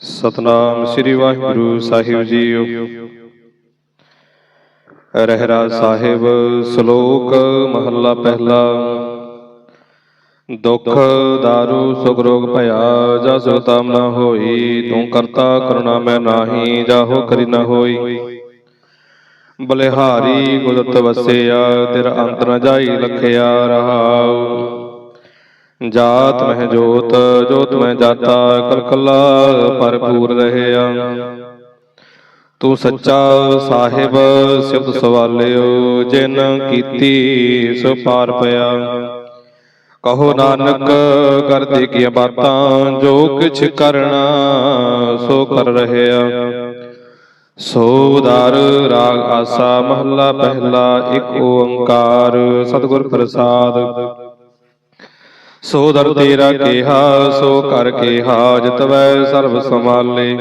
ਸਤਨਾਮ ਸ੍ਰੀ ਵਾਹਿਗੁਰੂ ਸਾਹਿਬ ਜੀਓ। ਰਹਿਰਾ ਸਾਹਿਬ, ਸ਼ਲੋਕ ਮਹੱਲਾ ਪਹਿਲਾ। ਦੁਖ ਦਾਰੂ, ਸੁਖ ਰੋਗ ਭਇਆ ਜਾ ਸੁਲਤਾਮ ਨਾ ਹੋਈ। ਤੂੰ ਕਰਤਾ ਕਰੁਣਾ, ਮੈਂ ਨਾਹੀ, ਜਾਹੋ ਕਰੀ ਨਾ ਹੋਈ। ਬਲਿਹਾਰੀ ਗੁਰਤ ਵਸਿਆ, ਤੇਰਾ ਅੰਤ ਨ ਜਾਈ ਲਖਿਆ ਰਹਾਉ। ਜਾਤ ਮਹਿ ਜੋਤ ਜੋਤ ਮਹਿ ਜਾਤਾ ਕਲ ਕਲਾ ਭਰਪੂਰ ਰਹਿਆ ਤੂੰ ਸੱਚਾ ਸਾਹਿਬ ਸਿਫਤ ਸਵਾਲਿਓ ਜਿਨ ਕੀਤੀ ਸੋ ਪਾਰ ਪਿਆ। ਕਹੋ ਨਾਨਕ ਕਰਤੇ ਕੀ ਬਾਤਾਂ ਜੋ ਕਿਛ ਕਰਨਾ ਸੋ ਕਰ ਰਹਿਆ ਸੋ ਦਰ ਰਾਗ ਆਸਾ ਮਹੱਲਾ ਪਹਿਲਾ ਇੱਕ ਓੰਕਾਰ। ਸਤਿਗੁਰ ਪ੍ਰਸਾਦ। ਸੋ ਦਰ ਤੇਰਾ ਕੇਹਾ ਸੋ ਕਰ ਕੇਹਾ ਜਿਤਵੈ ਸਰਬ ਸਮਾਲੇ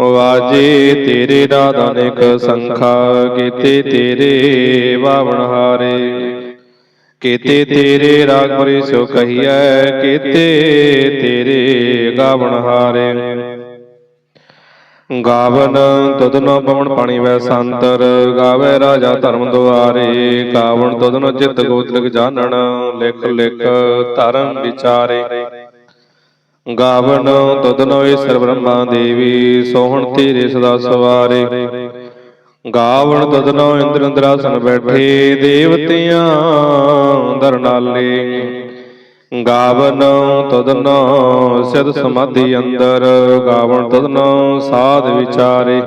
ਵਾਜੇ ਤੇਰੇ ਨਾਦ ਅਨੇਕ ਸੰਖਾ ਕੀਤੇ ਤੇਰੇ ਬਾਵਣ ਹਾਰੇ। ਕੀਤੇ ਤੇਰੇ ਰਾਗ ਪਰੇ ਸੋ ਕਹੀਐ ਕੀਤੇ ਤੇਰੇ ਗਾਵਣ ਹਾਰੇ। ਗਾਵਨ ਤੁਧਨੋ ਪਵਨ ਪਾਣੀ ਵੈ ਸੰਤਰ, ਗਾਵੇ ਰਾਜਾ ਧਰਮ ਦੁਆਰੇ। ਗਾਵਨ ਤੁਧਨੋ ਚਿਤ ਗੋਤਲਕ ਜਾਣਨ, ਲਿਖ ਲਿਖ ਧਰਮ ਵਿਚਾਰੇ। ਗਾਵਨ ਤੁਧਨੋ ਈਸ਼ਰ ਬ੍ਰਹਮਾ ਦੇਵੀ, ਸੋਹਣ ਤੇਰੇ ਸਦਾ ਸਵਾਰੇ। ਗਾਵਨ ਤੁਧਨੋ ਇੰਦਰ ਇੰਦਰਾਸਨ ਬੈਠੇ, ਦੇਵਤਿਆਂ ਦਰਨਾਲੇ ਗਾਵਨ ਤਦਨੋ ਸਿਧ ਸਮਾਧੀ ਅੰਦਰ। ਗਾਵਨ ਤਦਨੋ ਸਾਧ ਵਿਚਾਰੇ।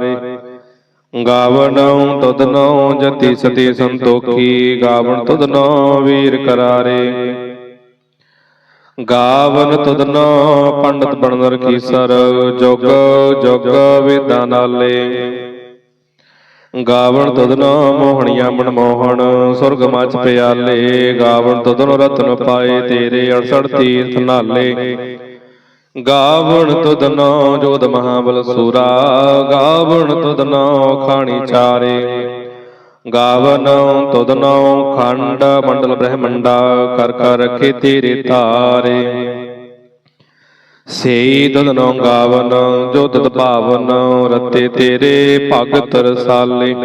ਗਾਵਨ ਤਦਨੋ ਜਤੀ ਸਤੀ ਸੰਤੋਖੀ। ਗਾਵਨ ਤਦਨੋ ਵੀਰ ਕਰਾਰੇ। ਗਾਵਨ ਤਦਨੋ ਪੰਡਤ ਬਣਨਰ ਕੀਸਰ ਜੁਗ ਜੁਗ ਵੇਦਾਂ ਨਾਲੇ। ਗਾਵਣ ਤੁਧਨੋ ਮੋਹਣੀਆਂ ਮਨਮੋਹਣ ਸੁਰਗ ਮਚ ਪਿਆਲੇ ਗਾਵਣ ਤੁਧਨੋ ਰਤਨ ਪਾਏ ਤੇਰੇ 68 ਤੀਰਥ ਨਾਲੇ। ਗਾਵਣ ਤੁਧਨੋ ਜੋਧ ਮਹਾਬਲ ਸੂਰਾ ਗਾਵਣ ਤੁਧਨੋ ਖਾਣੀ ਚਾਰੇ। ਗਾਵਨ ਤੁਧਨੋ ਖੰਡ ਮੰਡਲ ਬ੍ਰਹਮੰਡਾ ਕਰ ਕਰ ਰਖੇ ਤੇਰੇ ਤਾਰੇ। ਸੇ ਦਦਨੋ ਗਾਵਨ, ਜੋ ਤਤ ਭਾਵਨ, ਰਤੇ ਤੇਰੇ ਭਗਤ ਰਸਾਲੇ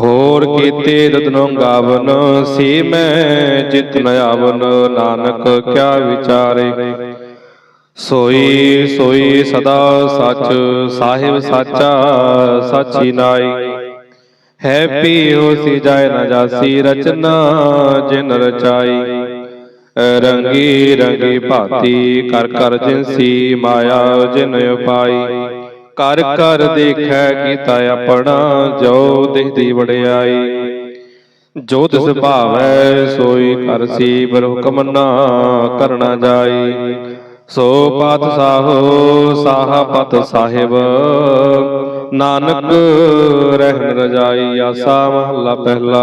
ਹੋਰ ਕੀਤੇ ਦਦਨੋਂ ਗਾਵਨ, ਸੀ ਮੈਂ ਜਿਤ ਨ ਆਵਨ, ਨਾਨਕ ਕਿਆ ਵਿਚਾਰੇ। ਸੋਈ ਸੋਈ ਸਦਾ ਸੱਚ, ਸਾਹਿਬ ਸਾਚਾ, ਸਾਚੀ ਨਾਈ। ਹੈ ਪੀਓ ਸੀ ਜਾਏ ਨਾ ਜਾਸੀ ਰਚਨਾ, ਜਿਨ ਰਚਾਈ। ਰੰਗੀ ਰੰਗੀ ਭਾਤੀ ਕਰ ਕਰ ਜਿਨਸੀ ਮਾਇਆ ਜਿਨ ਉਪਾਈ ਕਰ ਕਰ ਦੇਖੈ ਕੀਤਾ ਆਪਣਾ ਜੋ ਦਿਖਦੀ ਵੜਿਆਈ ਜੋ ਤਿਸ ਭਾਵੈ ਸੋਈ ਕਰਸੀ ਪਰ ਹੁਕਮ ਨਾ ਕਰਨਾ ਜਾਈ। ਸੋ ਪਤ ਸਾਹੋ ਸਾਹਾ ਪਤ ਸਾਹਿਬ। ਨਾਨਕ ਰਹਿਣ ਰਜਾਈ ਆਸਾ ਮਹੱਲਾ ਪਹਿਲਾ।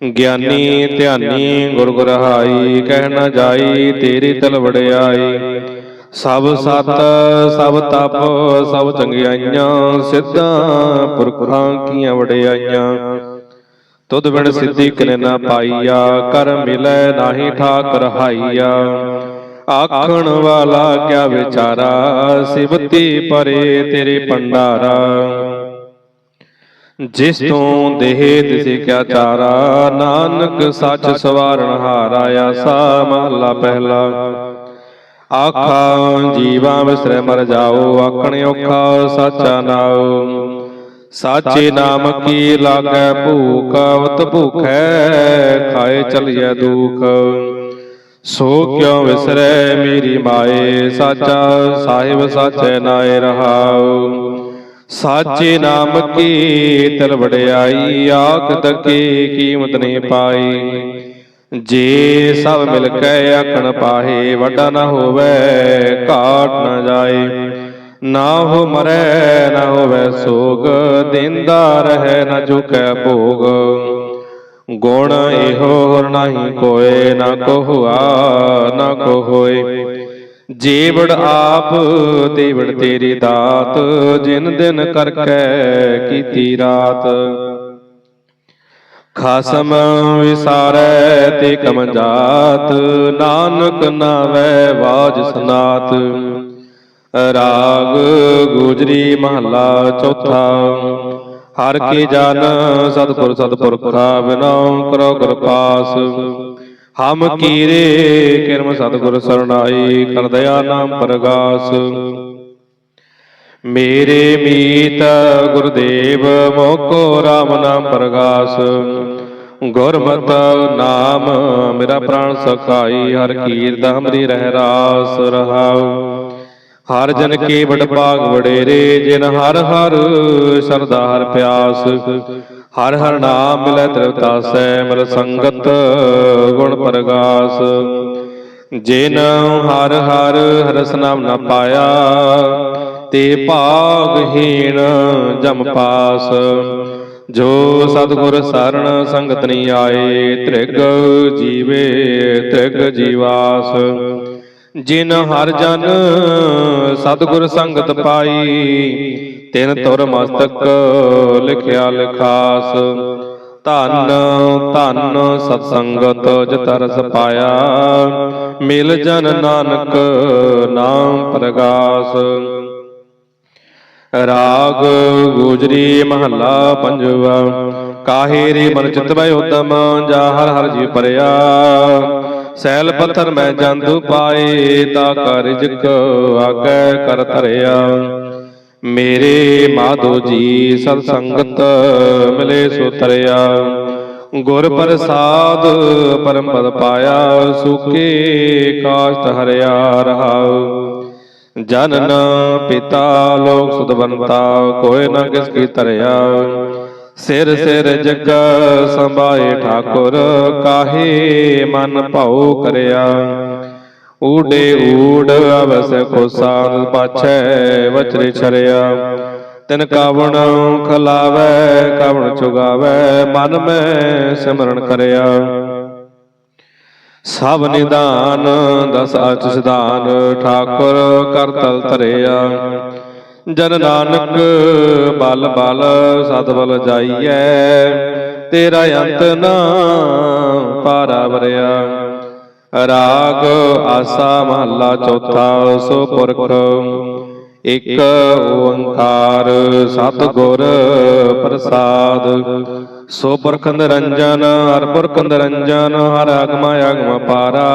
ਗਿਆਨੀ ਧਿਆਨੀ ਗੁਰ ਗੁਰ ਕਹਿ ਨਾ ਜਾਈ ਤੇਰੀ ਤਲ ਵੜਿਆਈ ਸਭ ਸਤ, ਸਭ ਤਪ, ਸਭ ਚੰਗਿਆਈਆਂ, ਸਿੱਧਾਂ ਪੁਰਖਾਂ ਕੀਆਂ ਵੜਿਆਈਆਂ ਤੁਧ ਬਿਨ ਸਿੱਧੀ ਕਿਨੇ ਨਾ ਪਾਈਆ, ਕਰ ਮਿਲੈ ਨਾਹੀ ਠਾਕ ਰਹਾਈਆ ਆਖਣ ਵਾਲਾ ਕਿਆ ਵਿਚਾਰਾ, ਸਿਵਤੀ ਪਰੇ ਤੇਰੇ ਪੰਡਾਰਾ ਜਿਸ ਤੋਂ ਦੇਹ ਤਿਸੇ ਕਿਆ ਚਾਰਾ, ਨਾਨਕ ਸੱਚ ਸਵਾਰਨ ਹਾਰਾ ਆਸਾ ਮਹਲਾ ਪਹਿਲਾ। ਆਖਾਂ, ਜੀਵਾਂ ਵਿਸਰੇ ਮਰ ਜਾਓ, ਆਖਣ ਔਖਾ ਸਾਚਾ ਨਾਉ। ਸਾਚੇ ਨਾਮ ਕੀ ਲਾਗੈ ਭੂਖ, ਅਵਤ ਭੁਖੈ ਖਾਏ ਚਲਿਐ ਦੁਖ। ਸੋ ਕਿਉ ਵਿਸਰੈ ਮੇਰੀ ਮਾਏ, ਸਾਚਾ ਸਾਹਿਬ ਸਾਚੈ ਨਾਏ ਰਹਾਉ। ਸਾਚੇ ਨਾਮ ਕੀ ਤਲ ਵੜਿਆਈ ਆਖ ਤਕੇ ਕੀਮਤ ਨਹੀਂ ਪਾਈ। ਜੇ ਸਭ ਮਿਲ ਕੇ ਆਖਣ ਪਾਹੇ, ਵੱਡਾ ਨਾ ਹੋਵੇ, ਘਾਟ ਨਾ ਜਾਏ। ਨਾ ਹੋ ਮਰੈ, ਨਾ ਹੋਵੇ ਸੋਗ, ਦਿੰਦਾ ਰਹਿ ਨਾ ਝੁਕੈ ਭੋਗ। ਗੁਣ ਇਹੋ ਹੋਰ ਨਾਹੀ ਕੋਏ, ਨਾ ਕੋ ਨਾ ਕੋ ਹੋਏ ਜੀਵੜ ਆਪ ਤੇਵੜ ਤੇਰੀ ਦਾਤ ਜਿਨ ਦਿਨ ਕਰਕੈ ਕੀਤੀ ਰਾਤ। ਖਸਮ ਵਿਸਾਰੈ ਤੇ ਕਮ ਜਾਤ ਨਾਨਕ ਨਾਵੈ ਬਾਜ ਸਨਾਤ। ਰਾਗ ਗੁਜਰੀ ਮਹੱਲਾ ਚੌਥਾ। ਹਰ ਕੀ ਜਨ ਸਤਿਗੁਰ ਸਤਿਪੁਰਖਾ ਬਿਨਉ ਕਰੋ ਕਿਰਪਾਸ। ਹਮ ਕੀਰੇ ਕਿਰਮ ਸਤਿਗੁਰ ਸਰਣਾਈ ਕਰ ਦਇਆ ਨਾਮ ਪ੍ਰਗਾਸ। ਮੇਰੇ ਮੀਤ ਗੁਰਦੇਵ ਮੋਕੋ RAM ਨਾਮ ਪ੍ਰਗਾਸ। ਗੁਰਮਤਿ ਨਾਮ ਮੇਰਾ ਪ੍ਰਾਣ ਸਖਾਈ ਹਰ ਕੀਰਤ ਹਮਰੀ ਰਹਿ ਰਾਸ ਰਹਾਉ। ਹਰ ਜਨ ਕੀ ਵਡ ਭਾਗ ਵਡੇਰੇ ਜਿਨ ਹਰ ਹਰ ਸਰਦਾ ਹਰ ਪਿਆਸ। ਹਰ ਹਰ ਨਾਮ ਮਿਲੈ ਤ੍ਰਿਵਤਾਸੈ, ਮਿਲ ਸੰਗਤ ਗੁਣ ਪ੍ਰਗਾਸ। ਜਿਨ ਹਰ ਹਰ ਹਰਸ ਨਾਮ ਨ ਪਾਇਆ, ਤੇ ਭਾਗਹੀਣ ਜਮ ਪਾਸ। ਜੋ ਸਤਿਗੁਰ ਸਰਣ ਸੰਗਤ ਨਹੀਂ ਆਏ, ਤ੍ਰਿਗ ਜੀਵੇ, ਤ੍ਰਿਗ ਜੀਵਾਸ। ਜਿਨ ਹਰ ਜਨ ਸਤਿਗੁਰ ਸੰਗਤ ਪਾਈ ਤਿਨ ਤੁਰ ਮਸਤਕ ਲਿਖਿਆ ਲਿਖਾਸ। ਧੰਨ ਧੰਨ ਸਤ ਸੰਗਤ ਜਿਤ ਰਸ ਪਾਇਆ। ਮਿਲ ਜਨ ਨਾਨਕ ਨਾਮ ਪ੍ਰਗਾਸ। ਰਾਗ ਗੁਜਰੀ ਮਹੱਲਾ ਪੰਜਵਾ। ਕਾਹੇ ਰੇ ਮਨ ਚਿਤ ਵੈ ਉਦਮ ਜਾ ਹਰ ਹਰ ਜੀ ਪਰਿਆ ਸੈਲ ਪੱਥਰ ਮੈਂ ਜੰਦੂ ਪਾਏ ਤਾ ਕਾਰਜਕ ਆਗੈ ਕਰ ਧਰਿਆ। ਮੇਰੇ ਮਾਧੋ ਜੀ ਸਤ ਸੰਗਤ ਮਿਲੇ ਸੁਤਰਿਆ ਗੁਰ ਪ੍ਰਸਾਦ ਪਰਮ ਪਦ ਪਾਇਆ ਸੁਖੇ ਕਾਸ਼ਟ ਹਰਿਆ ਰਹਾਉ ਜਨਨ ਪਿਤਾ ਲੋਕ ਸੁਦਵੰਤਾ ਕੋਈ ਨਾ ਕਿਸ ਕੀ ਧਰਿਆ। ਸਿਰ ਸਿਰ ਜਗ ਸੰਭਾਏ ਠਾਕੁਰ, ਕਾਹੇ ਮਨ ਭਾਉ ਕਰਿਆ। ਊਡੇ ਊੜ ਅਵਸ ਸਾਧ ਪਾਛੈ ਵਚਰੇ ਛਰਿਆ। ਤਿਨ ਕਾਵਣ ਖਲਾਵੈ ਕਾਵਣ ਚੁਗਾਵੈ ਮਨ ਮੈਂ ਸਿਮਰਨ ਕਰਿਆ। ਸਭ ਨਿਦਾਨ ਦਸ ਅਚ ਸਿਧਾਨ ਠਾਕੁਰ ਕਰ ਤਲ ਧਰਿਆ। ਜਨ ਨਾਨਕ ਬਲ ਬਲ ਸਤ ਬਲ ਜਾਈਐ। ਤੇਰਾ ਅੰਤ ਨਾ ਪਾਰਾ ਵਰਿਆ। ਰਾਗ ਆਸਾ ਮਹੱਲਾ ਚੌਥਾ ਸੋ ਪੁਰਖ ਇਕ ਓੰਕਾਰ ਸਤਿਗੁਰ ਪ੍ਰਸਾਦ। ਸੋ ਪੁਰਖ ਨਿਰੰਜਨ, ਹਰ ਪੁਰਖ ਨਿਰੰਜਨ, ਹਰ ਆਗਮਾ ਆਗਮ ਪਾਰਾ।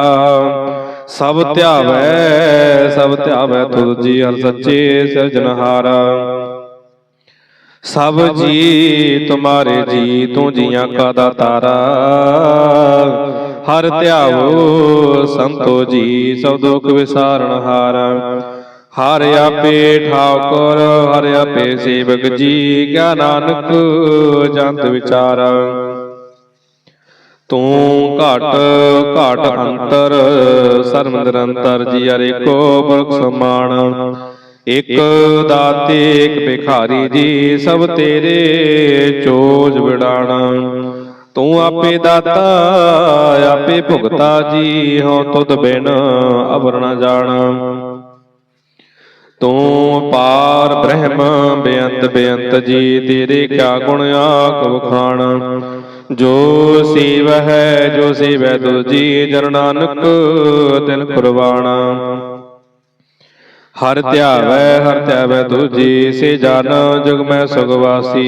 ਸਭ ਧਿਆਵੈ ਸਭ ਧਿਆਵੈ ਤੁਧ ਜੀ, ਹਰ ਸੱਚੇ ਸਿਰਜਨਹਾਰਾ ਸਭ ਜੀ, ਤੁਮਾਰੇ ਜੀ, ਤੂੰ ਜੀਆਂ ਕਾ ਦਾਤਾਰਾ। ਹਰ ਧਿਆਵੋ, ਸੰਤੋ ਜੀ, ਸਭ ਦੁੱਖ ਵਿਸਾਰਨ ਹਾਰ। ਹਰ ਆਪੇ ਠਾਕੁਰ, ਹਰ ਆਪੇ ਸੇਵਕ ਜੀ ਕਿਆ ਨਾਨਕ, ਜੰਤ ਵਿਚਾਰ। ਤੂੰ ਘਟ ਘਟ ਅੰਤਰ ਸਰਮ ਨਿਰੰਤਰ ਜੀ, ਹਰੇ ਕੋ ਪੁਰਖ ਸਮਾਨ। ਇਕ ਦਾਤੇ, ਇਕ ਭਿਖਾਰੀ ਜੀ, ਸਭ ਤੇਰੇ ਚੋਜ ਵਿੜਾਣਾ ਤੂੰ ਆਪੇ ਦਾਤਾ ਆਪੇ ਭੁਗਤਾ ਜੀ ਹਉ ਤੁਧ ਬਿਨ ਅਵਰ ਨ ਜਾਣਾ। ਤੂੰ ਪਾਰ ਬ੍ਰਹਮ ਬੇਅੰਤ ਬੇਅੰਤ ਜੀ ਤੇਰੇ ਕਿਆ ਗੁਣ ਆਖ ਵਖਾਣ ਜੋ ਸੇਵ ਹੈ ਜੋ ਸੇਵੈ ਤੁਧ ਜੀ ਜਨ ਨਾਨਕ ਤਿਨ ਕੁਰਬਾਣਾ ਹਰ ਧਿਆਵੈ ਹਰ ਧਿਆਵੈ ਤੁਜੀ ਸੇ ਜਨ ਜਗ ਮੈਂ ਸੁਗਵਾਸੀ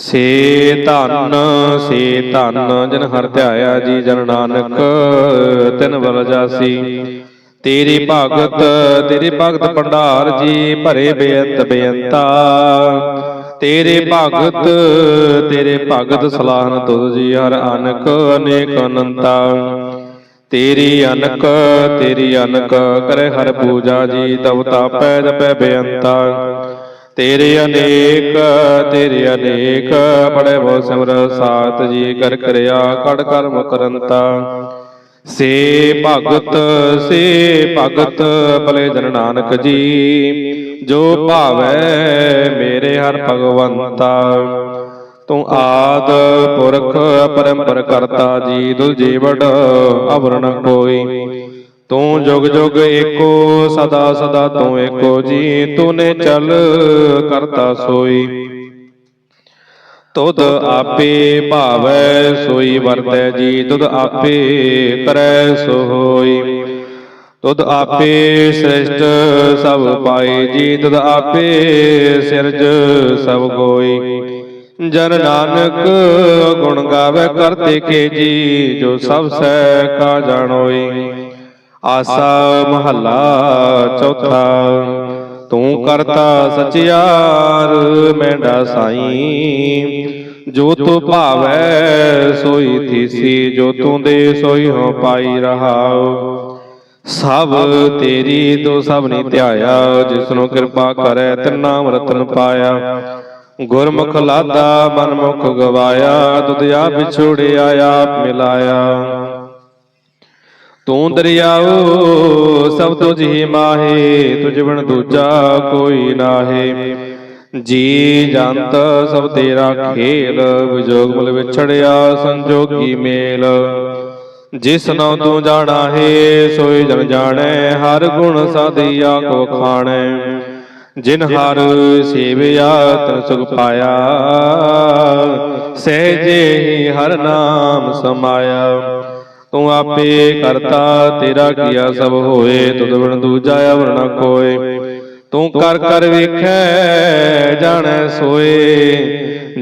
ਸੇ ਧਨ ਸੇ ਧਨ, ਜਨ ਹਰ ਧਿਆਇਆ ਜੀ ਜਨ ਨਾਨਕ, ਤਿਨ ਬਲ ਜਾਸੀ। ਤੇਰੀ ਭਗਤ, ਤੇਰੇ ਭਗਤ ਭੰਡਾਰ ਜੀ ਭਰੇ ਬੇਅੰਤ ਬੇਅੰਤਾ। ਤੇਰੇ ਭਗਤ ਤੇਰੇ ਭਗਤ ਸਲਾਹਨ ਤੁਧ ਜੀ ਹਰ ਅਨਕ, ਅਨੇਕ ਅਨੰਤਾ। ਤੇਰੀ ਅਨਕ ਤੇਰੀ ਅਨਕ, ਕਰੇ ਹਰ ਪੂਜਾ ਜੀ ਤਬ ਤਾਪੈ ਜਪੈ ਬੇਅੰਤਾ। ਤੇਰੇ ਅਨੇਕ ਤੇਰੇ ਅਨੇਕ ਬੜੇ ਬਹੁ ਸਿਮਰ ਸਾਤ ਜੀ ਕਰ ਕਰਿਆ ਕੜ ਕਰਮ ਕਰੰਤਾ। ਸੇ ਭਗਤ ਸੇ ਭਗਤ ਭਲੇ ਜਨ ਨਾਨਕ ਜੀ ਜੋ। ਭਾਵੈ ਮੇਰੇ ਹਰ ਭਗਵੰਤਾ। ਤੂੰ ਆਦ ਪੁਰਖ ਪਰੰਪਰ ਕਰਤਾ ਜੀ ਦੁਲ ਜੀਵੜ ਅਵਰਣ ਕੋਈ ਤੂੰ ਜੁਗ ਜੁਗ ਏਕੋ ਸਦਾ ਸਦਾ ਤੂੰ ਏਕੋ ਜੀ ਤੂਨੇ ਚਲ ਕਰਤਾ ਸੋਈ। ਤੁਧ ਆਪੇ ਭਾਵੈ ਸੋਈ ਵਰਤੈ ਜੀ ਤੁਧ ਆਪੇ ਕਰੈ ਸੋ ਹੋਈ ਤੁਧ ਆਪੇ ਸ੍ਰਿਸ਼ਟ ਸਭ ਪਾਏ ਜੀ ਤੁਧ ਆਪੇ ਸਿਰਜ ਸਭ ਕੋਈ ਜਨ ਨਾਨਕ ਗੁਣ ਗਾਵੇ ਕਰਤੇ ਕੇ ਜੀ ਜੋ ਸਭ ਸਹਿ ਕਾ ਜਾਣੋਈ। ਆਸਾ ਮਹੱਲਾ ਚੌਥਾ, ਤੂੰ ਕਰਤਾ ਸਚਿਆਰ ਮੈਂਡਾ ਸਾਈ। ਜੋ ਤੂੰ ਭਾਵੈ, ਸੋਈ ਥੀਸੀ, ਜੋ ਤੂੰ ਦੇ ਸੋਈ ਹੋ ਪਾਈ ਰਹਾਉ। ਸਭ ਤੇਰੀ ਤੂੰ ਸਭ ਨਹੀਂ ਧਿਆਇਆ ਜਿਸ ਨੂੰ ਕਿਰਪਾ ਕਰੈ ਤਿਨ ਨਾਮ ਰਤਨ ਪਾਇਆ। ਗੁਰਮੁਖ ਲਾਦਾ ਮਨਮੁਖ ਗਵਾਇਆ ਤੁਧ ਆਪ ਵਿਛੋੜਿਆ ਆਪ ਮਿਲਾਇਆ। ਤੂੰ ਦਰਿਆਓ, ਸਭ ਤੁਝ ਹੀ ਮਾਹੇ, ਤੁਝ ਬਿਨ ਦੂਜਾ ਕੋਈ ਨਾਹੀ। ਜੀ ਜੰਤ, ਸਭ ਤੇਰਾ ਖੇਲ, ਵਿਜੋਗ ਮੁਲ ਵਿਛੜਿਆ ਸੰਜੋਗੀ ਮੇਲ। ਜਿਸ ਨਾਮ ਤੂੰ ਜਾਣਾ ਹੈ, ਸੋਈ ਜਨ ਜਾਣੈ, ਹਰ ਗੁਣ ਸਾਧਿਆ ਕੋ ਖਾਣੈ ਜਿਨ ਹਰ ਸੇਵਿਆ, ਤਨ ਸੁਖ ਪਾਇਆ। ਸਹਿਜੇ ਹੀ ਹਰ ਨਾਮ ਸਮਾਇਆ। ਤੂੰ ਆਪੇ ਕਰਤਾ, ਤੇਰਾ ਕੀਆ ਸਭ ਹੋਏ, ਤੁਧ ਬਿਨ ਦੂਜਾ ਅਵਰ ਨ ਕੋਏ ਤੂੰ ਕਰ ਕਰ ਵੇਖੈ, ਜਾਣੈ ਸੋਏ।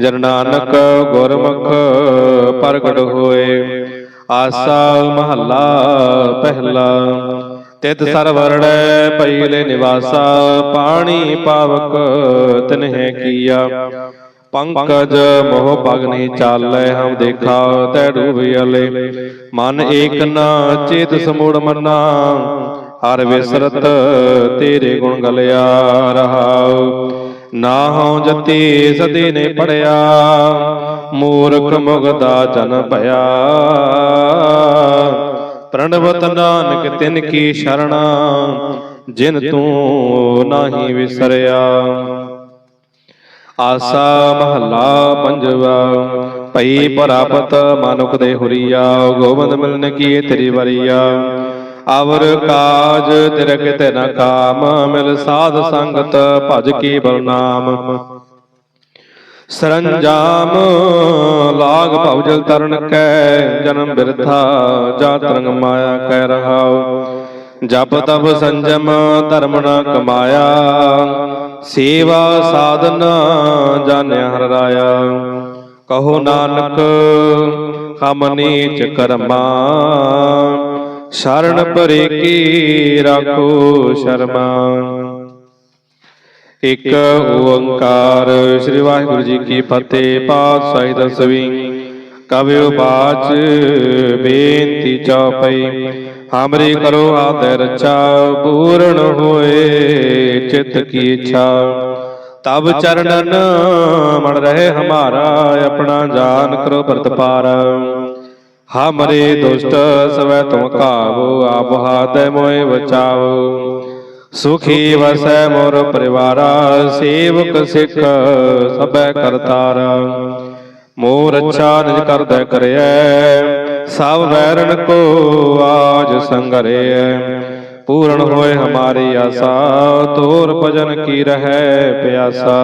ਜਨ ਨਾਨਕ ਗੁਰਮੁਖ ਪ੍ਰਗਟ ਹੋਏ। ਆਸਾ ਮਹੱਲਾ ਪਹਿਲਾ ਤਿਤ ਸਰਵਰੜੈ ਪਈਲੇ ਨਿਵਾਸਾ, ਪਾਣੀ ਪਾਵਕ ਤਿਨਹਿ ਕੀਆ। ਪੰਕਜ ਮੋਹ ਪਗਨੀ ਚਾਲੈ, ਹਮ ਦੇਖਾ ਤੈ ਡੂਬਿਆਲੇ ਮਨ ਏਕ ਨਾ, ਚੇਤ ਸਮੂੜ ਮਨਾ, ਹਰ ਵਿਸਰਤ ਤੇਰੇ ਗੁਣ ਗਲਿਆ ਰਹਾਉ। ਨਾ ਹਉ ਜਤੀ ਸਦੇ ਨੇ ਪੜਿਆ, ਮੂਰਖ ਮੁਗਦਾ ਜਨ ਭਇਆ। ਪ੍ਰਣਵਤ ਨਾਨਕ ਤਿਨ ਕੀ ਸ਼ਰਣਾ, ਜਿਨ ਤੂੰ ਨਾਹੀ ਵਿਸਰਿਆ। ਆਸਾ ਮਹੱਲਾ ਪੰਜਵਾ ਭਈ ਪ੍ਰਾਪਤ ਮਨੁਖ ਦੇ ਹੁਰੀਆ, ਗੋਬਿੰਦ ਮਿਲਨ ਕੀ ਤੇਰੀ ਵਰੀਆ। ਅਵਰ ਕਾਜ ਤੇਰੇ ਕਿਤੇ ਨ ਕਾਮ, ਮਿਲ ਸਾਧ ਸੰਗਤ ਭਜ ਕੀ ਬਲਨਾਮ। ਸਰੰਜਾਮ ਲਾਗ ਭਵ ਜਲ ਤਰਨ ਕੈ, ਜਨਮ ਬਿਰਥਾ ਜਾ ਤਰੰਗ ਮਾਇਆ ਕਹਿ ਰਹਾਉ। ਜਪ ਤਪ ਸੰਜਮ ਧਰਮ ਨ ਕਮਾਇਆ ਸੇਵਾ ਸਾਧਨ ਜਾਣਿਆ ਹਰ ਰਾਇਆ। ਕਹੋ ਨਾਨਕ, ਹਮ ਨੀਚ ਕਰਮਾ। ਸ਼ਰਨ ਪਰੇ ਕੀ ਰਾਖੋ ਸ਼ਰਮਾ। ਇਕ ਓੰਕਾਰ, ਸ੍ਰੀ ਵਾਹਿਗੁਰੂ ਜੀ ਕੀ ਫਤਿਹ, ਪਾਤਸ਼ਾਹੀ ਦਸਵੀਂ। ਕਵਿਓ ਬਾਚ ਬੇਨਤੀ ਚਉਪਈ ਹਮਰੀ ਕਰੋ ਆਦਰ ਰਚਾ ਪੂਰਨ ਹੋਏ ਚਿਤ ਕੀ ਇੱਛਾ। ਤਬ ਚਰਨਨ ਮਨ ਰਹੇ ਹਮਾਰਾ, ਆਪਣਾ ਜਾਨ ਕਰੋ ਪ੍ਰਤਪਾਰ ਹਮਰੇ ਦੁਸ਼ਟ ਸਵੈ ਤੁਮ ਕਾਵੋ, ਆਪ ਹਾਦੈ ਮੋਏ ਬਚਾਵੋ। ਸੁਖੀ ਵਸੈ ਮੋਰ ਪਰਿਵਾਰਾ, ਸੇਵਕ ਸਿੱਖ ਸਭੈ ਕਰਤਾਰਾ। ਮੋਰ ਅੱਛਾ ਨਿਜ ਕਰਦਾ ਕਰਿਐ ਸਭ ਵੈਰਣ ਕੋ ਆਜ ਸੰਗਰੇ ਪੂਰਨ ਹੋਏ ਹਮਾਰੀ ਆਸਾ, ਤੋਰ ਭਜਨ ਕੀ ਰਹੈ ਪਿਆਸਾ।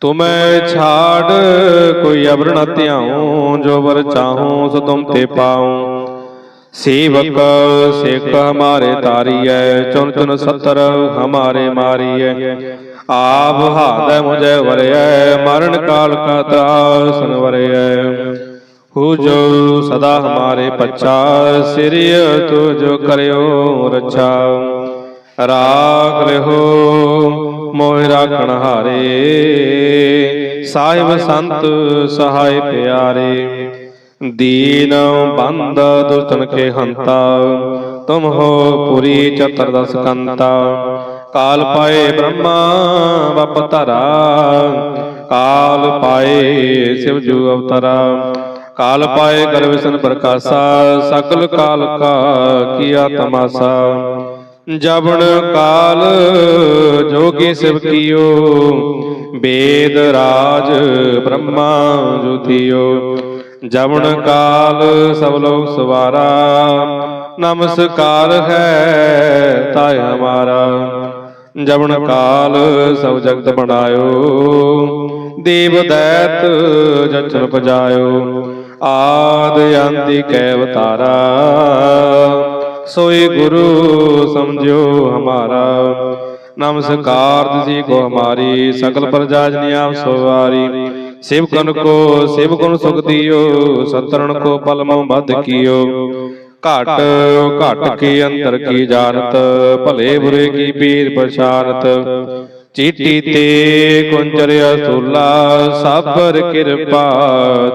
ਤੁਮੈ ਛਾੜ, ਕੋਈ ਅਬਰ ਨ ਧਿਆਉ, ਜੋ ਵਰ ਚਾਹੂੰ, ਸੋ ਤੁਮ ਤੇ ਪਾਉ। ਸੇਵਕ, ਸਿੱਖ ਹਮਾਰੇ ਤਾਰੀਐ ਚੁਨ ਚੁਨ ਸਤਰ ਹਮਾਰੇ ਮਾਰੀਐ। ਆਪ ਹਾਦੈ ਮੁਝੈ ਵਰਿਐ, ਮਰਨ ਕਾਲ ਕਾ ਤਰਾਸਨ ਵਰਿਐ। ਹੂ ਜੋ ਸਦਾ ਹਮਾਰੇ ਪੱਛਾ ਸਿਰਿ ਤੁਜ ਕਰਿਓ ਰੱਛਾ। ਰਾਖ ਲਿਓ ਮੋਹਿ ਰਾਖਣ ਹਾਰੇ। ਸਾਹਿਬ ਸੰਤ ਸਹਾਇ ਪਿਆਰੇ। ਦੀਨ ਬੰਦ ਦੁਸ਼ਟਨ ਕੇ ਹੰਤਾ। ਤੁਮ ਹੋ ਪੁਰੀ ਚਤੁਰਦਸ ਕੰਤਾ। ਕਾਲ ਪਾਏ ਬ੍ਰਹਮਾ ਬਪ ਧਰਾ। ਕਾਲ ਪਾਏ ਸਿਵ ਜੂ ਅਵਤਰਾ। ਕਾਲ ਪਾਏ ਕਰ ਵਿਸ਼ਨ ਪ੍ਰਕਾਸ਼ਾ ਸਕਲ ਕਾਲ ਕਾ ਕੀਆ ਤਮਾਸਾ। ਜਬਨ ਕਾਲ ਜੋਗੀ ਸਿਵ ਕੀਓ। ਵੇਦ ਰਾਜ ਬ੍ਰਹਮਾ ਜੁਤੀਓ ਜਬਨ ਕਾਲ ਸਭ ਲੋਕ ਸਵਾਰਾ। ਨਮਸਕਾਰ ਹੈ ਤਾਇ ਹਮਾਰਾ। ਜਬਨ ਕਾਲ ਸਭ ਜਗਤ ਬਣਾਇਓ। ਦੇਵ ਦੈਤ ਜਚਨ ਪਜਾਇਓ ਆਦ ਅੰਤਿ ਕੈ ਅਵਤਾਰਾ। ਸੋਈ ਗੁਰੂ ਸਮਝੋ ਹਮਾਰਾ। ਨਮਸਕਾਰ ਤਿਸੀ ਕੋ ਹਮਾਰੀ, ਸਕਲ ਪ੍ਰਜਾ ਜਨਿਆਮ ਸਵਾਰੀ ਸਿਵਕਨ ਕੋ ਸਿਵ ਗੁਣ ਸੁਖ ਦਿਓ, ਸਤਰਣ ਕੋ ਪਲ ਮਉ ਬਧ ਕੀਓ। ਘਟ ਘਟ ਕੀ ਅੰਤਰ ਕੀ ਜਾਣਤ, ਭਲੇ ਬੁਰੇ ਕੀ ਪੀਰ ਪਛਾਨਤ। ਚੀਟੀ ਤੇ ਕੁੰਚਰਿਆ ਸੂਲਾ ਸਾਬਰ ਕਿਰਪਾ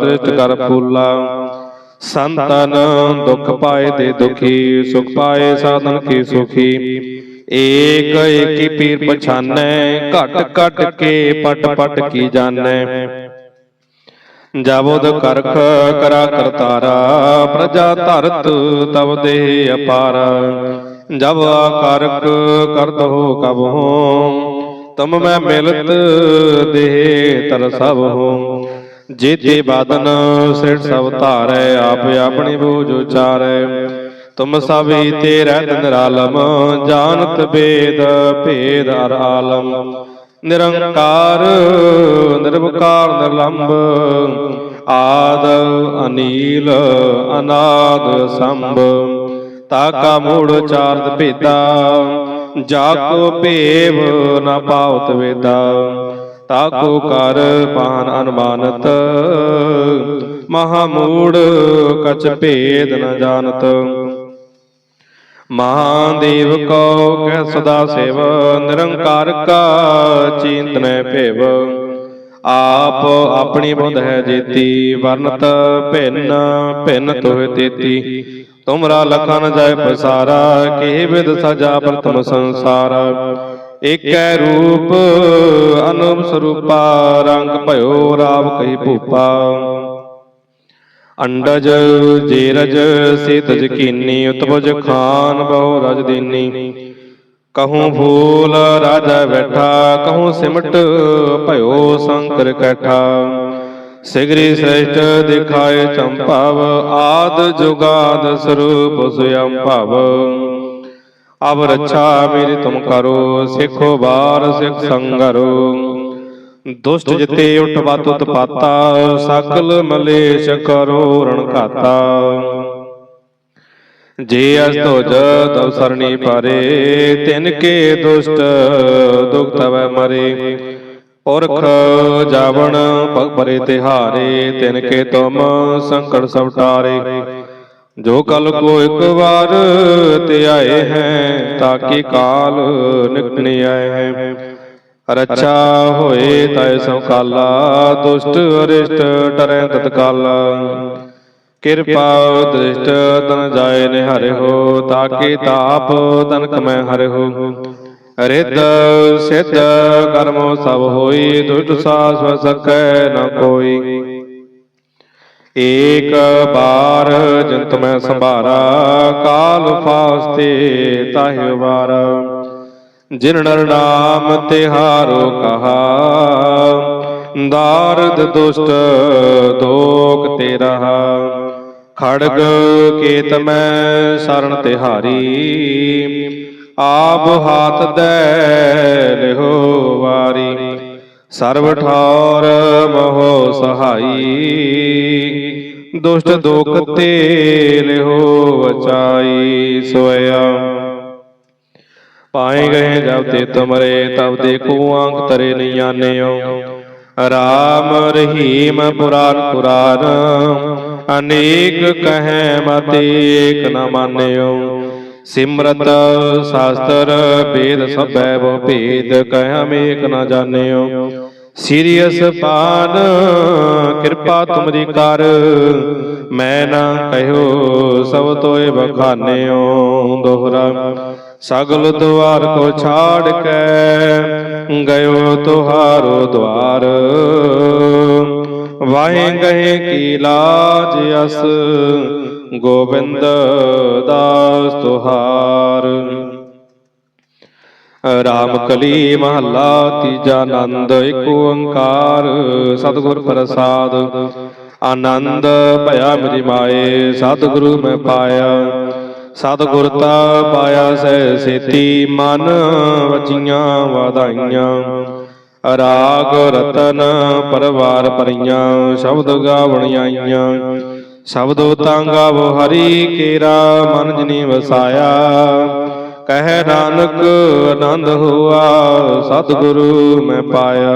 ਦ੍ਰਿਸ਼ਟ ਕਰ ਫੂਲਾ। ਸੰਤਨ ਦੁਖ ਪਾਏ ਤੇ ਦੁਖੀ ਸੁਖ ਪਾਏ ਸਾਧਨ ਕੀ ਸੁਖੀ। ਏਕ ਏਕੀ ਪੀਰ ਪਛਾਨੈ ਘਟ ਘਟ ਕੇ ਪਟ ਪਟ ਕੀ ਜਾਣੈ। ਜਬੋਦ ਕਰਖ ਕਰਾ ਕਰਤਾਰਾ ਪ੍ਰਜਾ ਧਰਤ ਤਬ ਦੇਹ ਅਪਾਰ। ਜਬ ਆਕਾਰਕ ਕਰਤ ਹੋ ਕਬ ਹੋ ਤਮ ਮੈਂ ਮਿਲਤ ਦੇਹ ਤਰ ਸਭ ਹੋ। ਜੇਤੇ ਬਾਦਨ ਸਿਰ ਸਭ ਧਾਰੈ ਆਪ ਆਪਣੀ ਬੂਝ ਉਚਾਰੈ। ਤੁਮ ਸਭ ਹੀ ਤੇ ਰਹਿਤ ਨਿਰਾਲਮ ਜਾਣਤ ਬੇਦ ਭੇਦ ਅਰ ਆਲਮ। ਨਿਰੰਕਾਰ ਨਿਰਵਕਾਰ ਨਿਰਲੰਭ ਆਦ ਅਨੀਲ ਅਨਾਦ ਸੰਭ। ਤਾਕਾ ਮੂੜ ਚਾਰਦ ਭੇਦਾ ਜਾ ਭੇਵ ਨ ਪਾਉਤ ਵੇਦਾ, ਤਾਕੋ ਕਰ ਪਾਨ ਅਨਮਾਨਤ। ਮਹਾ ਮੂੜ ਕਛ ਭੇਦ ਨ ਜਾਣਤ। ਮਹਾਦੇਵ ਕੋ ਕਹਿ ਸਦਾ ਸੇਵ, ਨਿਰੰਕਾਰ ਕਾ ਚਿੰਤਨੈ ਭੇਵ। ਆਪ ਆਪਣੀ ਬੁੱਧ ਹੈ ਜੀਤੀ, ਵਰਨਤ ਭਿੰਨ ਭਿੰਨ ਤੋਹਿ ਤੇਤੀ। ਤੁਮਰਾ ਲਖਨ ਜਾਇ ਪਸਾਰਾ ਕਿਹ ਵਿਦ ਸਜਾ ਪ੍ਰਥਮ ਸੰਸਾਰ। ਏਕੈ ਰੂਪ ਅਨੂਪ ਸਰੂਪਾ ਰੰਗ ਭਇਓ ਰਾਵ ਕਹੀ ਭੂਪਾ। ਅੰਡਜ ਜੇਰਜ ਸੇਤਜ ਕੀਨੀ ਉਤਪਜ ਖਾਨ ਬਹੁ ਰਜ ਦੀਨੀ। ਕਹੂੰ ਫੂਲ ਰਾਜਾ ਬੈਠਾ ਕਹੂੰ ਸਿਮਟ ਭਇਓ ਸ਼ੰਕਰ ਕੈਠਾ। ਸਿਗਰੀ ਸ੍ਰੇਸ਼ਟ ਦਿਖਾਏ ਚੰਪਾਵ, ਆਦ ਜੁਗਾਦ ਸਰੂਪ ਸੁਯੰ ਭਵ। ਅਬ ਰੱਛਾ ਮੇਰੀ ਤੁਮ ਕਰੋ, ਸਿੱਖੋ ਬਾਰ ਸਿੱਖ ਸੰਗਰੋ। ਦੁਸ਼ਟ ਜਿਤੇ ਉਠ ਬਤ ਪਾਤਾ ਸਕਲ ਮਲੇਸ਼ ਕਰੋ ਰਣ ਘਾਤਾ। ਜੇ ਅਸ ਤੁਜ ਤਵ ਸਰਣੀ ਪਰੇ, ਤਿਨ ਕੇ ਦੁਸ਼ਟ ਦੁਖ ਤਵੈ ਮਰੇ। ਪੁਰਖ ਜਾਵਣ, ਭਗ ਪਰੇ ਤਿਹਾਰੇ, ਤਿਨ ਕੇ ਤੁਮ ਸੰਕਟ ਸਭ ਟਾਰੇ। ਜੋ ਕਲ ਕੋ ਇੱਕ ਵਾਰ ਤੇ ਆਏ ਹੈ ਤਾਕੀ ਕਾਲ ਨਿਕਣੇ ਆਏ ਹੈ। ਰੱਛਾ ਹੋਏ ਤੈ ਸਭ ਕਾਲਾ ਦੁਸ਼ਟ ਅਰਿਸ਼ਟ ਟਰੈ ਤਤਕਾਲ। ਕਿਰਪਾ ਦ੍ਰਿਸ਼ਟ ਤਨ ਜਾਏ ਨੇ ਹਰਿ ਹੋ ਤਾਕੇ ਤਾਪ ਤਨ ਕਮੈ ਹਰਿ ਹੋ। ਰਿੱਧ ਸਿੱਧ ਕਰਮੋ ਸਭ ਹੋਈ, ਦੁਸ਼ਟ ਸਾਸ ਸਕੈ ਨ ਕੋਈ। ਏਕ ਬਾਰ ਜੰਤ ਮੈਂ ਸੰਭਾਰਾ, ਕਾਲ ਫਾਸਤੇ ਤਾਹਿ ਵਾਰ। ਜਿਨ ਨਰ ਨਾਮ ਤਿਹਾਰੋ ਕਹਾ, ਦਾਰਦ ਦੁਸ਼ਟ ਦੋਖ ਤੇ ਰਹਾ। ਖੜਗ ਕੇਤ ਮੈਂ, ਸ਼ਰਨ ਤਿਹਾਰੀ ਆਪ ਹਾਥ ਦੇ ਲਿਹੋ ਵਾਰੀ। ਸਰਬ ਠੌਰ ਮੋਹ ਸਹਾਈ। ਦੁਸ਼ਟ ਦੋਖ ਤੇ ਲਿਹੋ ਵਚਾਈ ਸੋਇਆ। ਪਾਏ ਗਏ ਜਬ ਤੇ ਤੁਮਰੇ, ਤਬ ਦੇਖੋ ਅੰਕ ਤਰੇ ਨਹੀਂ ਆਨਿਓ। ਰਾਮ ਰਹੀਮ ਪੁਰਾਨ ਪੁਰਾਨ, ਅਨੇਕ ਕਹੈ ਮਤ ਏਕ ਨ ਮਾਨਿਓ। ਸਿਮਰਤ ਸ਼ਾਸਤਰ ਵੇਦ ਸਭੈ ਬਹੁ ਭੇਦ ਕਹਿ ਮੇਕ ਨ ਜਾਣਿਓ। ਸੀਰੀਅਸ ਪਾਨ, ਕਿਰਪਾ ਤੁਮਰੀ ਕਰ। ਮੈਂ ਨਾ ਕਹਿਓ ਸਭ ਤੋਏ ਬਖਾਨਿਓ, ਦੋਹਰਾ। ਸਗਲ ਦੁਆਰ ਕੋ ਛਾੜ ਕੇ ਗਇਓ ਤੁਹਾਰੋ ਦੁਆਰ। ਵਾਹੇ ਗਏ ਕੀ ਲਾਜ ਅਸ ਗੋਬਿੰਦ ਦਾਸ ਤੁਹਾਰ। ਰਾਮ ਕਲੀ ਮਹੱਲਾ ਤੀਜਾ ਆਨੰਦ ਏਕ ਓੰਕਾਰ, ਸਤਿਗੁਰ ਪ੍ਰਸਾਦ। ਆਨੰਦ ਭਇਆ ਮੇਰੀ ਮਾਏ, ਸਤਿਗੁਰੂ ਮੈਂ ਪਾਇਆ। ਸਤਿਗੁਰ ਤਾ ਪਾਇਆ ਸਹਿ ਸੇਤੀ, ਮਨ ਵਚੀਆਂ ਵਾਧਾਈਆਂ। ਰਾਗ ਰਤਨ ਪਰਵਾਰ ਪਰੀਆਂ ਸ਼ਬਦ ਗਾਵਣ ਆਈਆਂ। ਸ਼ਬਦੋ ਤਾਂ ਗਾਵੋ ਹਰੀ ਕੇਰਾ, ਮਨ ਜਨੀ ਵਸਾਇਆ। ਕਹਿ ਨਾਨਕ, ਆਨੰਦ ਹੋਆ, ਸਤਿਗੁਰੂ ਮੈਂ ਪਾਇਆ।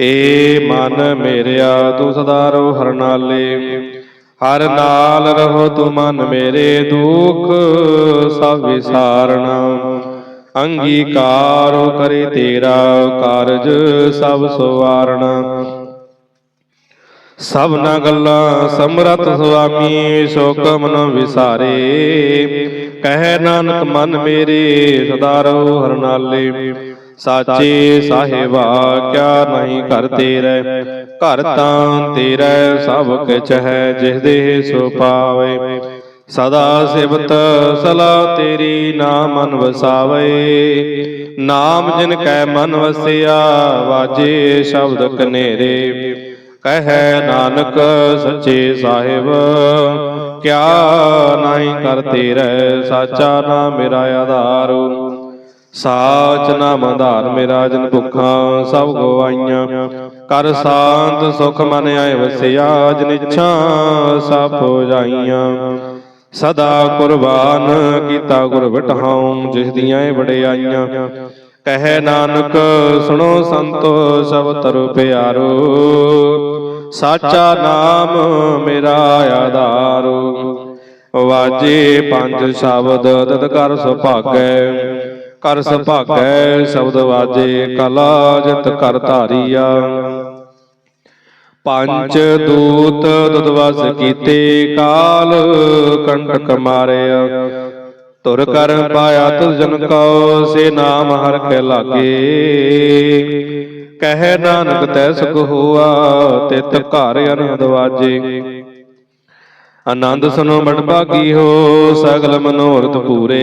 ਏ ਮਨ ਮੇਰਿਆ, ਤੂੰ ਸਦਾ ਰੋ ਹਰ ਨਾਲੇ ਹਰ ਨਾਲ ਰਹੋ ਤੂੰ ਮਨ ਮੇਰੇ ਦੁਖ, ਸਭ ਵਿਸਾਰਣਾ ਅੰਗੀਕਾਰ ਕਰੇ ਤੇਰਾ ਕਾਰਜ, ਸਭ ਸਵਾਰਣਾ ਸਭਨਾ ਗੱਲਾਂ ਸਮਰਤ ਸੁਆਮੀ ਸ਼ੋਕ ਮਨ ਵਿਸਾਰੇ। ਕਹਿ ਨਾਨਕ ਮਨ ਮੇਰੇ, ਸਦਾ ਰਹੋ ਹਰ ਸਾਚੇ ਸਾਹਿਬਾ, ਕਿਆ ਨਹੀਂ ਘਰ ਤੇਰੇ। ਘਰ ਤਾਂ ਤੇਰਾ ਸਭ ਕਿਛ ਹੈ, ਜਿਸ ਦੇ ਸੋ ਪਾਵੇ। ਸਦਾ ਸਿਵਤ ਸਲਾ ਤੇਰੀ ਨਾਮ ਮਨ ਵਸਾਵੇ। ਨਾਮ ਜਿਨ ਕੈ ਮਨ ਵਸਿਆ, ਵਾਜੇ ਸ਼ਬਦ ਕਨੇਰੇ। ਕਹਿ ਨਾਨਕ ਸੱਚੇ ਸਾਹਿਬ, ਕਿਆ ਨਹੀਂ ਕਰ ਤੇਰੇ ਸਾਚਾ ਨਾਮ ਮੇਰਾ ਆਧਾਰੂ। ਸਾਚ ਨਾਮ ਆਧਾਰ ਮੇਰਾ ਜਨ ਭੁੱਖਾਂ, ਸਭ ਗਵਾਈਆਂ ਕਰ ਸ਼ਾਂਤ ਸੁਖ ਮਨ ਆਏ ਵਸਿਆ, ਜਨ ਇੱਛਾ ਸਭ ਹੋ ਜਾਈਆਂ। ਸਦਾ ਕੁਰਬਾਨ ਕੀਤਾ ਗੁਰ ਬਿਠਾਉ ਜਿਸ ਦੀਆਂ ਇਹ ਵਡਿਆਈਆਂ। ਕਹੈ ਨਾਨਕ, ਸੁਣੋ ਸੰਤੋ ਸਭ ਤਰੁ ਪਿਆਰੋ। ਸਾਚਾ ਨਾਮ ਮੇਰਾ ਆਧਾਰੋ। ਵਾਜੇ ਪੰਜ ਸ਼ਬਦ, ਤਦ ਕਰ ਸੁਭਾਗੈ। ਕਰ ਸੁਭਾਗੈ ਸ਼ਬਦ ਵਾਜੇ, ਕਲਾ ਜਿਤ ਕਰ ਧਾਰੀਆ। ਪੰਜ ਦੂਤ ਦੁਦਵਸ ਕੀਤੇ, ਕਾਲ ਕੰਟਕ ਮਾਰਿਆ। ਤੁਰ ਕਰ ਪਾਇਆ ਤੁਧ ਜਨ ਕਉ, ਸੇ ਨਾਮ ਹਰ ਕੇ ਲਾਗੇ। ਕਹਿ ਨਾਨਕ ਤੈ ਸੁਖ ਹੋਆ ਤਿਤ ਘਰ ਅਨੰਦ ਵਾਜੇ। ਆਨੰਦ ਸੁਨੋ ਬੜ ਭਾਗੀ ਹੋ, ਸਗਲ ਮਨੋਰਥ ਪੂਰੇ।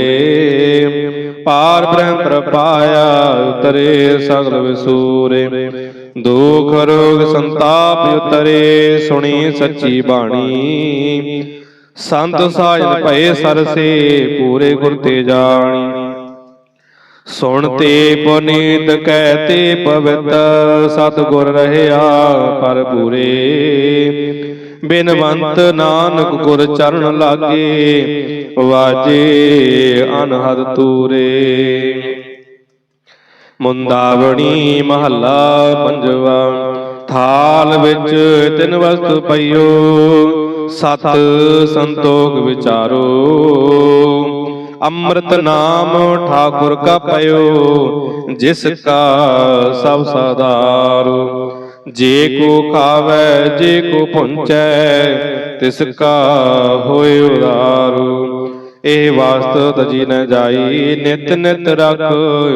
ਪਾਰ ਬ੍ਰਹਮ ਪ੍ਰਪਾਇਆ, ਉਤਰੇ ਸਗਲ ਵਿਸੂਰੇ। ਦੁਖ ਰੋਗ ਸੰਤਾਪ ਉਤਰੇ, ਸੁਣੀ ਸੱਚੀ ਬਾਣੀ। ਸੰਤ ਸਾਜਨ ਭਏ ਸਰਸੇ, ਪੂਰੇ ਗੁਰ ਤੇ ਜਾਣੀ। ਸੁਣ ਤੇ ਪੁਨੀਤ ਕਹਿਤੇ ਪਵਿੱਤ ਸਤ ਗੁਰ ਰਹਿਆ ਪਰ ਪੂਰੇ ਬਿਨਵੰਤ ਨਾਨਕ ਗੁਰ ਚਰਨ ਲਾਗੇ ਵਾਜੇ ਅਨਹਦ ਤੂਰੇ। ਮੁੰਦਾਵਣੀ ਮਹੱਲਾ ਪੰਜਵਾ ਥਾਲ ਵਿੱਚ ਤਿੰਨ ਵਸਤ ਪਈਓ ਸਤ ਸੰਤੋਖ ਵਿਚਾਰੋ। ਅੰਮ੍ਰਿਤ ਨਾਮ ਠਾਕੁਰ ਕਾ ਪਇਓ, ਜਿਸ ਕਾ ਸਭ ਸਾਧਾਰੂ ਜੇ ਕੋ ਖਾਵੇ, ਜੇ ਕੋ ਪੁੰਚੈ, ਤਿਸ ਕਾ ਹੋਇ ਉਦਾਰੂ। ਇਹ ਵਾਸਤ ਤਜੀ ਨ ਜਾਈ, ਨਿਤ ਨਿਤ ਰਖ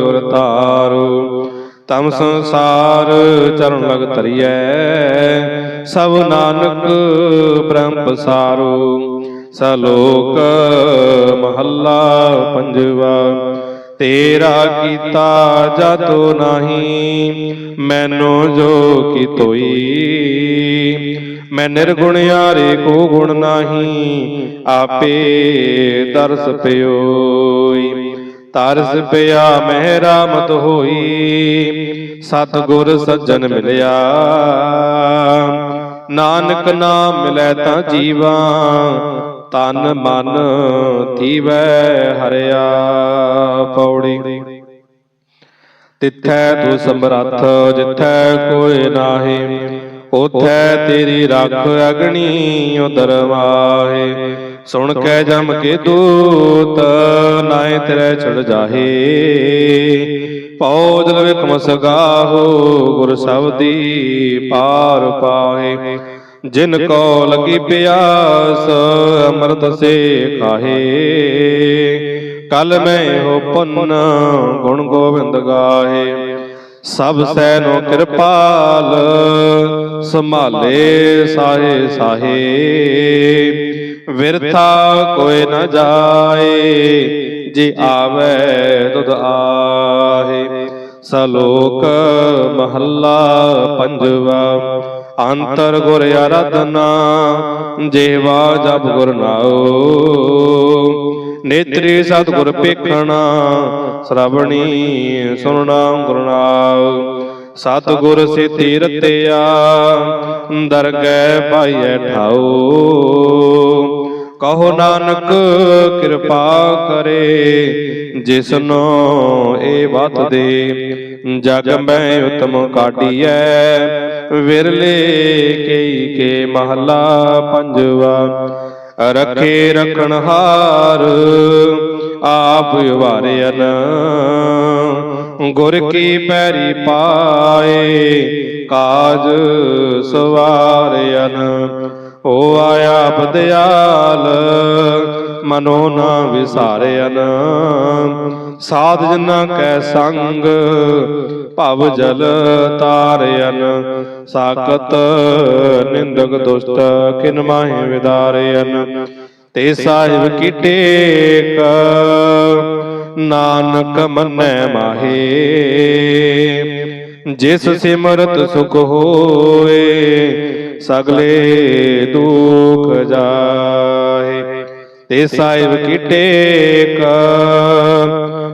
ਉਰ ਤਾਰੂ। ਤਮ ਸੰਸਾਰ ਚਰਨ ਲਗ ਧਰਿਐ, ਸਭ ਨਾਨਕ ਬ੍ਰਹਮ ਪਸਾਰੂ। ਸਲੋਕ ਮਹੱਲਾ ਪੰਜਵਾ, ਤੇਰਾ ਕੀਤਾ ਜਾਤੋ ਨਹੀਂ, ਮੈਨੋ ਜੋ ਕੀ ਤੋਈ। ਮੈਂ ਨਿਰਗੁਣ ਯਾਰੇ ਕੋ ਗੁਣ ਨਹੀਂ, ਆਪੇ ਦਰਸ ਪਿਓਈ। ਤਰਸ ਪਿਆ ਮਹਿ ਮਤ ਹੋਈ ਸਤ ਗੁਰ ਸੱਜਣ ਮਿਲਿਆ। ਨਾਨਕ ਨਾਮ ਮਿਲੈ ਤਾਂ ਜੀਵਾ ਤਨ ਮਨ ਥੀਵੈ ਹਰਿਆ ਪੌੜੀ। ਤਿੱਥੈ ਤੂੰ ਸਮਰੱਥ ਜਿੱਥੈ ਕੋਈ ਨਾਹੀ, ਉਥੈ ਤੇਰੀ ਰੱਖ ਅਗਣੀ ਉਦਰ ਮਾਹੇ। ਸੁਣ ਕੇ ਜਮ ਕੇ ਦੂਤ ਨਾਏ ਤੇਰੇ ਛੜ ਜਾਹੇ। ਪੌਜ ਲਵੇ ਕਮਸ ਗਾਹੋ ਗੁਰ ਸਬਦੀ ਪਾਰ ਪਾਹੇ। ਜਿਨ ਕੋ ਲਗੀ ਪਿਆਸ ਅੰਮ੍ਰਿਤ ਸੇ ਖਾਹੇ ਕਲ ਮੈਂ ਹੋ ਪੁੰਨ ਗੁਣ ਗੋਬਿੰਦ ਗਾਹੇ। ਸਭ ਸੈਨੋ ਕਿਰਪਾਲ ਸੰਭਾਲੇ ਸਾਹੇ ਸਾਹੇ। ਵਿਰਥਾ ਕੋਇ ਨ ਜਾਏ ਜੇ ਆਵੇ ਤੁਧ ਆਹੇ। ਸਲੋਕ ਮਹੱਲਾ ਪੰਜਵਾ। ਅੰਤਰ ਗੁਰ ਆਰਾਧਨਾ, ਜੇਵਾ ਜਪ ਗੁਰ ਨਾਉ। ਨੇਤਰੀ ਸਤਿਗੁਰ ਪੇਖਣਾ ਸ਼ਰਵਣੀ ਸੁਣਨਾ ਗੁਰੂ ਨਾਮ ਸਤਿਗੁਰ ਸਿੱਧੀ ਰਤਿਆ ਦਰਗਹਿ ਪਾਈਐ ਠਾਉ। ਕਹੋ ਨਾਨਕ, ਕਿਰਪਾ ਕਰੇ, ਜਿਸਨੋ ਇਹ ਬਤ ਦੇ, ਜਗ ਮੈਂ ਉਤਮ ਕਾਢੀਐ। ਵਿਰਲੇ ਕਈ ਕੇ ਮਹਲਾ ਪੰਜਵਾ। ਰਖੇ ਰਖਣਹਾਰ ਆਪ ਵਾਰਿਆਨ ਗੁਰ ਕੀ ਪੈਰੀ ਪਾਏ, ਕਾਜ ਸਵਾਰਿਆਨ ਹੋ ਆਇਆ ਬਦਿਆਲ, ਮਨੋ ਨਾ ਵਿਸਾਰਿਆਨ ਸਾਧ ਜਨਾਂ ਕੈ ਸੰਗ ਭਵ ਜਲ ਤਾਰਿਆਨ ਸਾਕਤ ਨਿੰਦਕ ਦੁਸ਼ਟ ਕਿਨ ਮਾਹੇ ਵਿਦਾਰਿਆਨ ਤੇ ਸਾਹਿਬ ਕੀ ਟੇਕ? ਨਾਨਕ ਮੰਨੈ ਮਾਹੇ। ਜਿਸ ਸਿਮਰਤ ਸੁਖ ਹੋਏ ਸਗਲੇ ਦੁਖ ਜਾਹੇ ਤੇ ਸਾਹਿਬ ਕੀ ਟੇਕ?